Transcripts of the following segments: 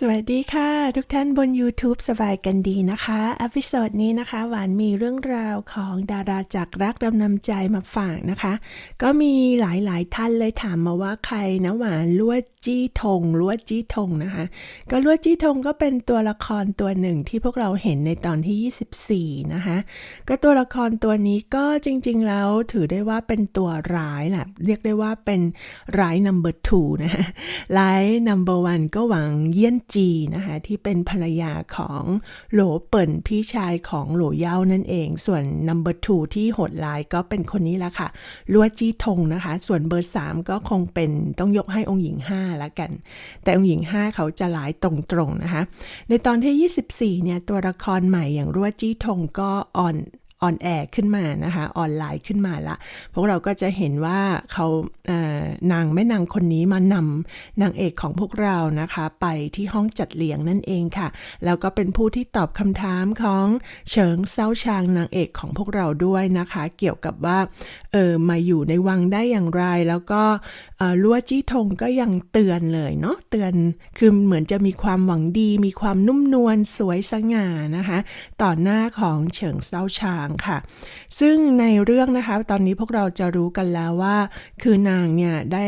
สวัสดีค่ะ ทุกท่านบน YouTube สบายกันดีนะคะอพิโซดนี้นะคะ หวานมีเรื่องราวของดาราจากรักดำนำใจมาฝากนะคะ ก็มีหลายๆท่านเลยถามมาว่าใครนะหวานลวดจี้ทงลวดจี้ทงนะคะ ก็ลวดจี้ทงก็เป็นตัวละครตัวหนึ่งที่พวกเราเห็นในตอนที่ 24 นะคะ ก็ตัวละครตัวนี้ก็จริงๆแล้วถือได้ว่าเป็นตัวร้ายแหละเรียกได้ว่าเป็นร้าย number two นะคะร้าย number one ก็หวังเยี่ยนจีนะคะที่เป็นภรรยาของโหลเปิ่นพี่ชายของโหลเย่านั่นเอง ส่วน number two ที่โหดร้ายก็เป็นคนนี้ละค่ะลวจี้ทงนะคะ ส่วนเบอร์ 3 ก็คงเป็นต้องยกให้องค์หญิง 5 ละกัน แต่องค์หญิง 5 เขาจะหลายตรงๆนะคะ ในตอนที่ 24เนี่ยตัวละครใหม่อย่างลวจี้ทงก็อ่อน ออนแอร์ขึ้นมานะคะออนไลน์ขึ้นมาละ พวกเราก็จะเห็นว่าเขาเนางแม่นางคนนี้มานำนางเอกของพวกเรานะคะ ไปที่ห้องจัดเลี้ยงนั่นเองค่ะ แล้วก็เป็นผู้ที่ตอบคำถามของเฉิงเซาชางนางเอกของพวกเราด้วยนะคะ เกี่ยวกับว่าเออมาอยู่ในวังได้อย่างไร แล้วก็ลัวจี้ทงก็ยังเตือนเลยเนาะเตือนคือเหมือนจะมีความหวังดี มีความนุ่มนวลสวยสง่านะคะ ต่อหน้าของเฉิงเซาชางค่ะ ซึ่งในเรื่องนะคะ ตอนนี้พวกเราจะรู้กันแล้วว่า คือนางเนี่ยได้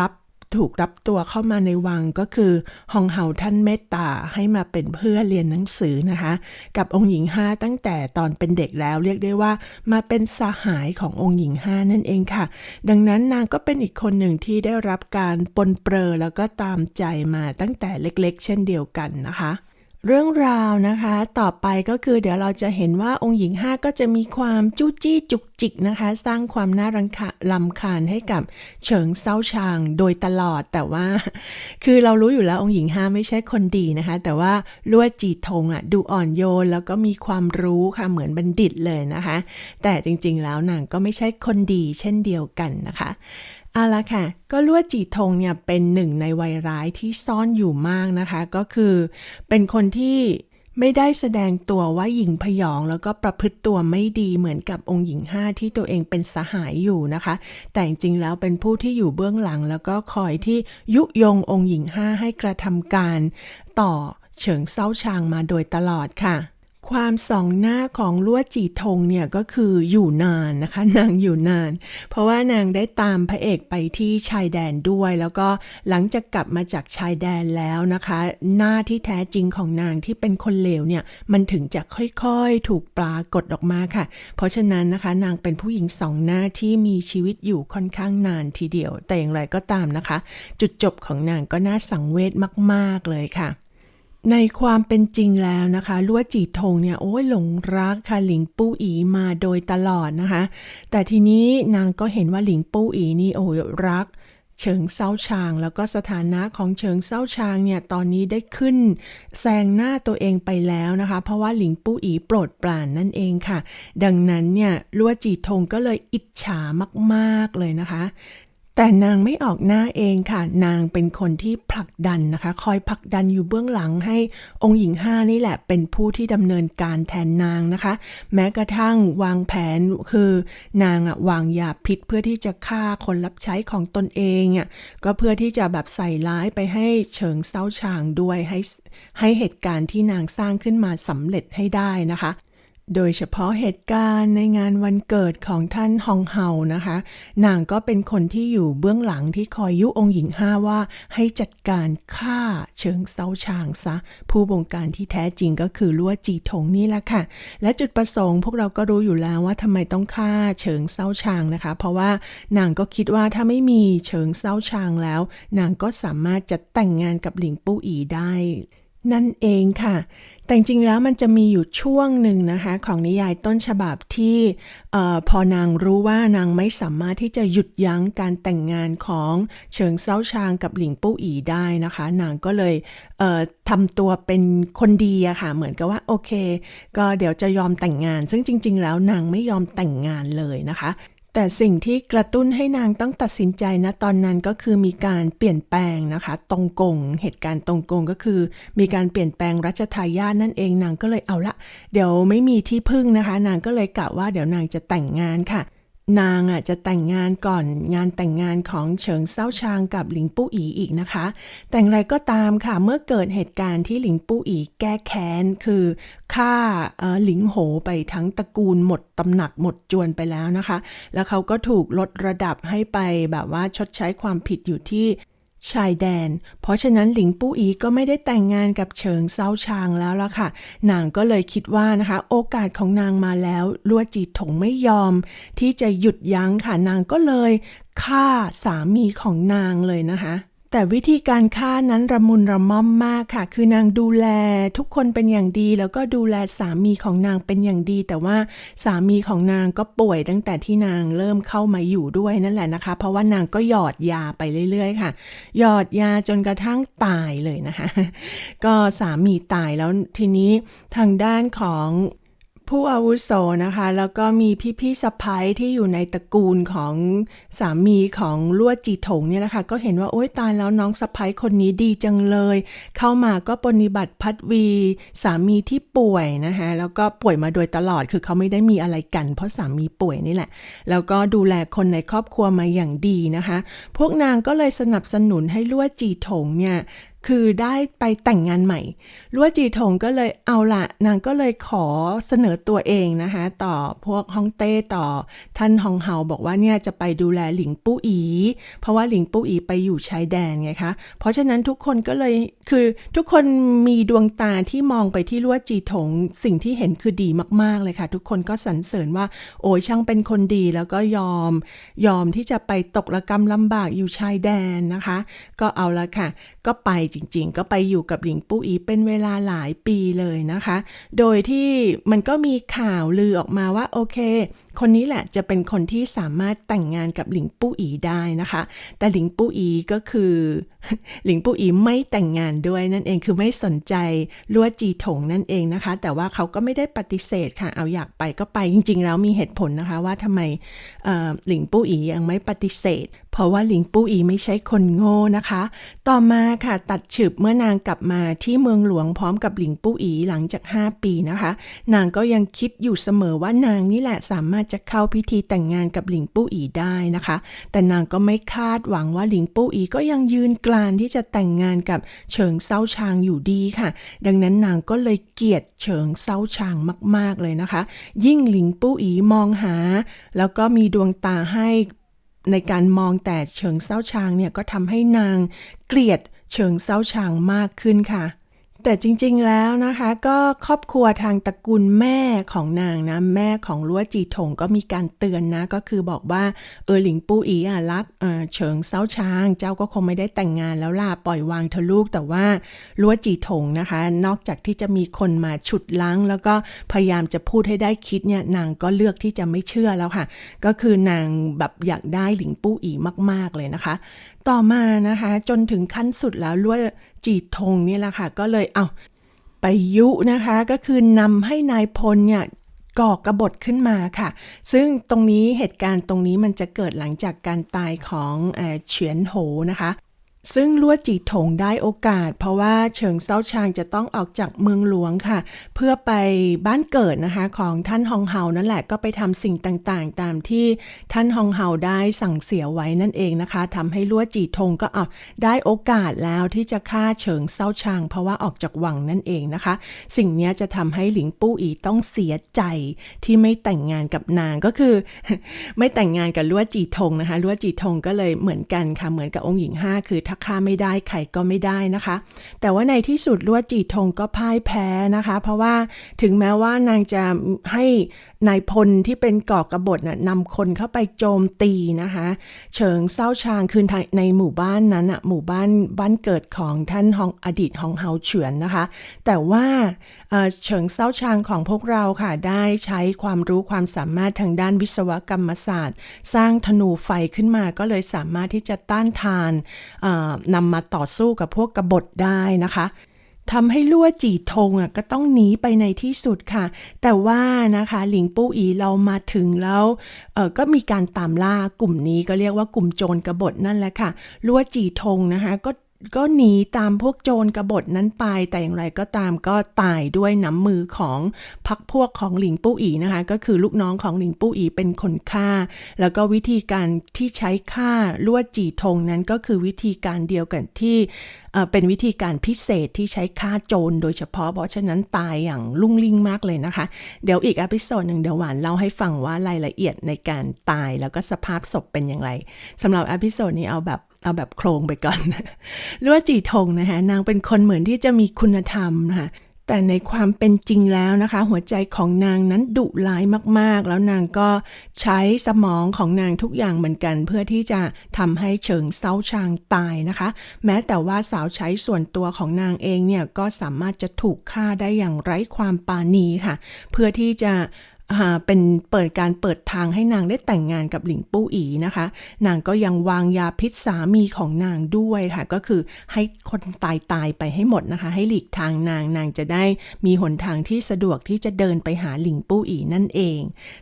รับถูกรับตัวเข้ามาในวังก็คือฮองเฮาท่านเมตตาให้มาเป็นเพื่อเรียนหนังสือนะคะ กับองค์หญิงห้าตั้งแต่ตอนเป็นเด็กแล้วเรียกได้ว่ามาเป็นสหายขององค์หญิงห้านั่นเองค่ะ ดังนั้นนางก็เป็นอีกคนหนึ่งที่ได้รับการปนเปื้อแล้วก็ตามใจมาตั้งแต่เล็กๆ เช่นเดียวกันนะคะ เรื่องราวนะคะ ต่อไปก็คือเดี๋ยวเราจะเห็นว่าองค์หญิงห้าก็จะมีความจู้จี้จุกจิกนะคะ สร้างความน่ารังคาลำคาญให้กับเฉิงเซาชางโดยตลอดแต่ว่า คือเรารู้อยู่แล้วองค์หญิงห้าไม่ใช่คนดีนะคะ แต่ว่าลวดจีทงอะดูอ่อนโยนแล้วก็มีความรู้ค่ะเหมือนบัณฑิตเลยนะคะ แต่จริงๆแล้วนางก็ไม่ใช่คนดีเช่นเดียวกันนะคะ เอาละค่ะ ก็ลวดจีทงเนี่ยเป็นหนึ่งในวัยร้ายที่ซ่อนอยู่มากนะคะ ก็คือเป็นคนที่ไม่ได้แสดงตัวว่าหญิงพยอง แล้วก็ประพฤติตัวไม่ดีเหมือนกับองค์หญิงห้าที่ตัวเองเป็นสหายอยู่นะคะ แต่จริงๆแล้วเป็นผู้ที่อยู่เบื้องหลัง แล้วก็คอยที่ยุยงองค์หญิงห้าให้กระทำการ ต่อเฉิงเซาชางมาโดยตลอดค่ะ ความสองหน้าของลวดจีทงเนี่ยก็คืออยู่นานนะคะ นางอยู่นาน เพราะว่านางได้ตามพระเอกไปที่ชายแดนด้วย แล้วก็หลังจากกลับมาจากชายแดนแล้วนะคะ หน้าที่แท้จริงของนางที่เป็นคนเลวเนี่ยมันถึงจะค่อยๆ ถูกปรากฏออกมาค่ะ เพราะฉะนั้นนะคะนางเป็นผู้หญิงสองหน้าที่มีชีวิตอยู่ค่อนข้างนานทีเดียว แต่อย่างไรก็ตามนะคะ จุดจบของนางก็น่าสังเวชมาก ๆเลยค่ะ ในความเป็นจริงแล้วนะคะลัวจีทงเนี่ยโอ้ยหลงรักค่ะหลิงปู้อีมาโดยตลอดนะคะ แต่ทีนี้นางก็เห็นว่าหลิงปู้อีนี่โอ้ยรักเฉิงเซาชาง แล้วก็สถานะของเฉิงเซาชางเนี่ยตอนนี้ได้ขึ้นแซงหน้าตัวเองไปแล้วนะคะ เพราะว่าหลิงปู้อีโปรดปรานนั่นเองค่ะ ดังนั้นเนี่ยลัวจีทงก็เลยอิจฉามากๆเลยนะคะ แต่นางไม่ออกหน้าเองค่ะ นางเป็นคนที่ผลักดันนะคะ คอยผลักดันอยู่เบื้องหลังให้องค์หญิงห้านี่แหละ เป็นผู้ที่ดำเนินการแทนนางนะคะ แม้กระทั่งวางแผนคือนางอะวางยาพิษเพื่อที่จะฆ่าคนรับใช้ของตนเองอะก็เพื่อที่จะแบบใส่ร้ายไปให้เฉิงเซาชางด้วยให้ให้เหตุการณ์ที่นางสร้างขึ้นมาสำเร็จให้ได้นะคะ โดยเฉพาะเหตุการณ์ในงานวันเกิดของท่านฮองเฮานะคะ นางก็เป็นคนที่อยู่เบื้องหลังที่คอยยุองหญิงห้าว่า ให้จัดการฆ่าเชิงเซาชางซะ ผู้บงการที่แท้จริงก็คือลั่วจีทงนี่แหละค่ะ และจุดประสงค์พวกเราก็รู้อยู่แล้วว่าทำไมต้องฆ่าเฉิงเซาชางนะคะ เพราะว่านางก็คิดว่าถ้าไม่มีเฉิงเซาชางแล้ว นางก็สามารถจะแต่งงานกับหลิงปู้อีได้ นั่นเองค่ะ แต่จริงๆแล้วมันจะมีอยู่ช่วงหนึ่งนะคะ ของนิยายต้นฉบับที่ออพอนางรู้ว่านางไม่สามารถที่จะหยุดยั้งการแต่งงานของเฉิงเซาชางกับหลิงปู้อีได้นะคะ นางก็เลยเทำตัวเป็นคนดีอะค่ะ เหมือนกับว่าโอเค ก็เดี๋ยวจะยอมแต่งงาน ซึ่งจริง ๆ แล้วนางไม่ยอมแต่งงานเลยนะคะ แต่สิ่งที่กระตุ้นให้นางต้องตัดสินใจนะตอนนั้นก็คือมีการเปลี่ยนแปลงนะคะตรงกง เหตุการณ์ตรงกงก็คือ มีการเปลี่ยนแปลงรัชทายาทนั่นเองนางก็เลยเอาละ เดี๋ยวไม่มีที่พึ่งนะคะ นางก็เลยกะว่าเดี๋ยวนางจะแต่งงานค่ะ นางอะจะแต่งงานก่อนงานแต่งงานของเฉิงเซาชางกับหลิงปู้อีอีกนะคะ แต่อย่างไรก็ตามค่ะ เมื่อเกิดเหตุการณ์ที่หลิงปู้อีแก้แค้น คือฆ่าหลิงโหไปทั้งตระกูลหมดตำหนักหมดจวนไปแล้วนะคะ แล้วเขาก็ถูกลดระดับให้ไปแบบว่าชดใช้ความผิดอยู่ที่ ชายแดน เพราะฉะนั้นหลิงปู้อีก็ไม่ได้แต่งงานกับเฉิงเซาชางแล้วล่ะค่ะ นางก็เลยคิดว่านะคะ โอกาสของนางมาแล้วลัวจีถงไม่ยอม ที่จะหยุดยั้งค่ะนางก็เลยฆ่าสามีของนางเลยนะคะ แต่วิธีการฆ่านั้นระมุนระม่อมมากค่ะ คือนางดูแลทุกคนเป็นอย่างดี แล้วก็ดูแลสามีของนางเป็นอย่างดี แต่ว่าสามีของนางก็ป่วยตั้งแต่ที่นางเริ่มเข้ามาอยู่ด้วยนั่นแหละนะคะ เพราะว่านางก็หยอดยาไปเรื่อย ๆ ค่ะ หยอดยาจนกระทั่งตายเลยนะคะ ก็สามีตายแล้วทีนี้ทางด้านของ ผู้อาวุโสนะคะ แล้วก็มีพี่ๆสะพ้ายที่อยู่ในตระกูลของสามีของลวดจีถงเนี่ยแหละค่ะก็เห็นว่าโอ๊ยตายแล้วน้องสะพ้ายคนนี้ดีจังเลย เข้ามาก็ปฏิบัติพัดวี สามีที่ป่วยนะคะแล้วก็ป่วยมาโดยตลอดคือเขาไม่ได้มีอะไรกัน เพราะสามีป่วยนี่แหละ แล้วก็ดูแลคนในครอบครัวมาอย่างดีนะคะ พวกนางก็เลยสนับสนุนให้ลวดจีถงเนี่ย คือได้ไปแต่งงานใหม่ลัวจีถงก็เลยเอาละนางก็เลยขอเสนอตัวเองนะคะ ต่อพวกฮ่องเต้ต่อท่านฮองเฮาบอกว่าเนี่ยจะไปดูแลหลิงปู้อี เพราะว่าหลิงปู้อีไปอยู่ชายแดนไงคะ เพราะฉะนั้นทุกคนก็เลยคือทุกคนมีดวงตาที่มองไปที่ลัวจีถงสิ่งที่เห็นคือดีมากๆเลยค่ะ ทุกคนก็สรรเสริญว่า โอ้ยช่างเป็นคนดีแล้วก็ยอม ยอมที่จะไปตกระกรรมลำบากอยู่ชายแดนนะคะ ก็เอาละค่ะก็ไปจริงๆ ก็ไปอยู่กับหลิงปู้อีเป็นเวลาหลายปีเลยนะคะ โดยที่มันก็มีข่าวลือออกมาว่าโอเค คนนี้แหละจะเป็นคนที่สามารถแต่งงานกับหลิงปู้อีได้นะคะ แต่หลิงปู้อีก็คือหลิงปู้อีไม่แต่งงานด้วยนั่นเองคือไม่สนใจลัวจีถงนั่นเองนะคะ แต่ว่าเขาก็ไม่ได้ปฏิเสธค่ะเอาอยากไปก็ไปจริง ๆ แล้วมีเหตุผลนะคะว่าทำไมหลิงปู้อียังไม่ปฏิเสธเพราะว่าหลิงปู้อีไม่ใช่คนโง่นะคะ ต่อมาค่ะตัดฉึบเมื่อนางกลับมาที่เมืองหลวงพร้อมกับหลิงปู้อีหลังจาก 5 ปีนะคะ นางก็ยังคิดอยู่เสมอว่านางนี่แหละสามารถจะเข้าพิธีแต่งงานกับหลิงปู้อีได้นะคะ แต่นางก็ไม่คาดหวังว่าหลิงปู้อีก็ยังยืนกลานที่จะแต่งงานกับเฉิงเซาชางอยู่ดีค่ะ ดังนั้นนางก็เลยเกลียดเฉิงเซาชางมาก ๆเลยนะคะ ยิ่งหลิงปู้อีมองหา แล้วก็มีดวงตาให้ ในการมองแต่เฉิงเซาชางเนี่ยก็ทำให้นางเกลียดเฉิงเซาชางมากขึ้นค่ะ แต่จริงๆแล้วนะคะ ก็ครอบครัวทางตระกูลแม่ของนางนะ แม่ของลัวจีถงก็มีการเตือนนะ ก็คือบอกว่าเออหลิงปูอีอะรักเออเฉิงเซาช้าง เจ้าก็คงไม่ได้แต่งงานแล้วล่ะปล่อยวางเธอลูก แต่ว่าลัวจีถงนะคะ นอกจากที่จะมีคนมาฉุดล้าง แล้วก็พยายามจะพูดให้ได้คิดเนี่ยนางก็เลือกที่จะไม่เชื่อแล้วค่ะ ก็คือนางแบบอยากได้หลิงปูอีมาก ๆเลยนะคะต่อมานะคะ จนถึงขั้นสุดแล้วล้วจีทงนี่แหละค่ะ ก็เลยเอาไปยุนะคะก็คือนำให้นายพลเนี่ยก่อกระบฏขึ้นมาค่ะ ซึ่งตรงนี้เหตุการณ์ตรงนี้มันจะเกิดหลังจากการตายของเอ่อเฉียนโหนะคะ ซึ่งลัวจีถงได้โอกาส เพราะว่าเฉิงเซาชางจะต้องออกจากเมืองหลวงค่ะ เพื่อไปบ้านเกิดนะคะของท่านฮองเฮานั่นแหละก็ไปทำสิ่งต่างๆ ตามที่ท่านฮองเฮาได้สั่งเสียไว้นั่นเองนะคะทำให้ลัวจีถงก็เอาได้โอกาสแล้วที่จะฆ่าเฉิงเซาชาง เพราะว่าออกจากวังนั่นเองนะคะ สิ่งนี้จะทำให้หลิงปู้อีต้องเสียใจที่ไม่แต่งงานกับนางก็คือ ไม่แต่งงานกับลัวจีทงนะคะลัวจีทงก็เลยเหมือนกันค่ะเหมือนกับองค์หญิงห้าคือถ้าฆ่าไม่ได้ไข่ก็ไม่ได้นะคะ แต่ว่าในที่สุดลวดจีทงก็พ่ายแพ้นะคะ เพราะว่าถึงแม้ว่านางจะให้ นายพลที่เป็นก่อกระบฏน่ะนำคนเข้าไปโจมตีนะคะเฉิงเศร้าชางคือในหมู่บ้านนั้นอะหมู่บ้านบ้านเกิดของท่านฮองอดีตฮองเฮาเฉือนนะคะ แต่ว่าเฉิงเศร้าชางของพวกเราค่ะได้ใช้ความรู้ความสามารถทางด้านวิศวกรรมศาสตร์ สร้างธนูไฟขึ้นมาก็เลยสามารถที่จะต้านทานนำมาต่อสู้กับพวกกบฏได้นะคะ ทำให้ลั่วจีทงอะก็ต้องหนีไปในที่สุดค่ะ แต่ว่านะคะหลิงปู้อีเรามาถึงแล้วเออก็มีการตามล่ากลุ่มนี้ก็เรียกว่ากลุ่มโจรกบฏนั่นแหละค่ะลั่วจีทงนะคะก็ ก็หนีตามพวกโจรกบฏนั้นไป แต่อย่างไรก็ตามก็ตายด้วยน้ำมือของพักพวกของหลิงปู้อีนะคะ ก็คือลูกน้องของหลิงปู้อีเป็นคนฆ่า แล้วก็วิธีการที่ใช้ฆ่าลวดจีทงนั้นก็คือวิธีการเดียวกันที่เอ่อเป็นวิธีการพิเศษที่ใช้ฆ่าโจรโดยเฉพาะ เพราะฉะนั้นตายอย่างลุ่งลิ่งมากเลยนะคะ เดี๋ยวอีกอพิโซดหนึ่งเดี๋ยวหวานเล่าให้ฟังว่ารายละเอียดในการตายแล้วก็สภาพศพเป็นอย่างไรสำหรับอพิโซดนี้เอาแบบ เอาแบบโครงไปก่อนลวจีทงนะคะนางเป็นคนเหมือนที่จะมีคุณธรรมนะคะแต่ในความเป็นจริงแล้วนะคะ หัวใจของนางนั้นดุร้ายมากๆ แล้วนางก็ใช้สมองของนางทุกอย่างเหมือนกัน เพื่อที่จะทำให้เฉิงเซาชางตายนะคะ แม้แต่ว่าสาวใช้ส่วนตัวของนางเองเนี่ยก็สามารถจะถูกฆ่าได้อย่างไร้ความปราณีค่ะ เพื่อที่จะ เป็นเปิดการเปิดทางให้นางได้แต่งงานกับหลิงปู้อีนะคะ นางก็ยังวางยาพิษสามีของนางด้วยค่ะ ก็คือให้คนตายตายไปให้หมดนะคะ ให้หลีกทางนางนางจะได้มีหนทางที่สะดวกที่จะเดินไปหาหลิงปู้อีนั่นเอง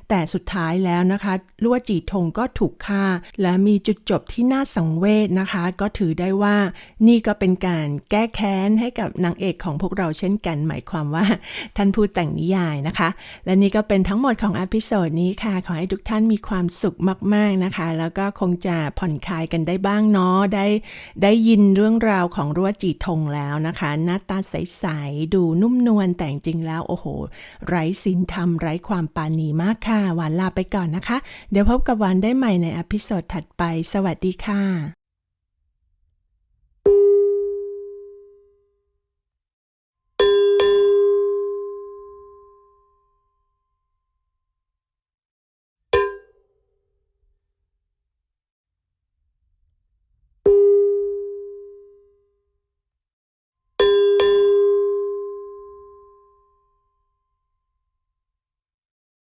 แต่สุดท้ายแล้วนะคะลั่วจีทงก็ถูกฆ่า และมีจุดจบที่น่าสังเวชนะคะ ก็ถือได้ว่านี่ก็เป็นการแก้แค้นให้กับนางเอกของพวกเราเช่นกัน หมายความว่าท่านผู้แต่งนิยายนะคะ และนี่ก็เป็นทั้งหมดของอพิโซดนี้ค่ะ ขอให้ทุกท่านมีความสุขมาก ๆนะคะ แล้วก็คงจะผ่อนคลายกันได้บ้างเนาะได้ได้ยินเรื่องราวของรั้วจีทงแล้วนะคะ หน้าตาใส ๆ ดูนุ่มนวลแต่จริงแล้ว โอ้โห ไร้ศีลธรรม ไร้ความปาณีมากค่ะ หวานลาไปก่อนนะคะ เดี๋ยวพบกับหวานได้ใหม่ในอพิโซดถัดไป สวัสดีค่ะ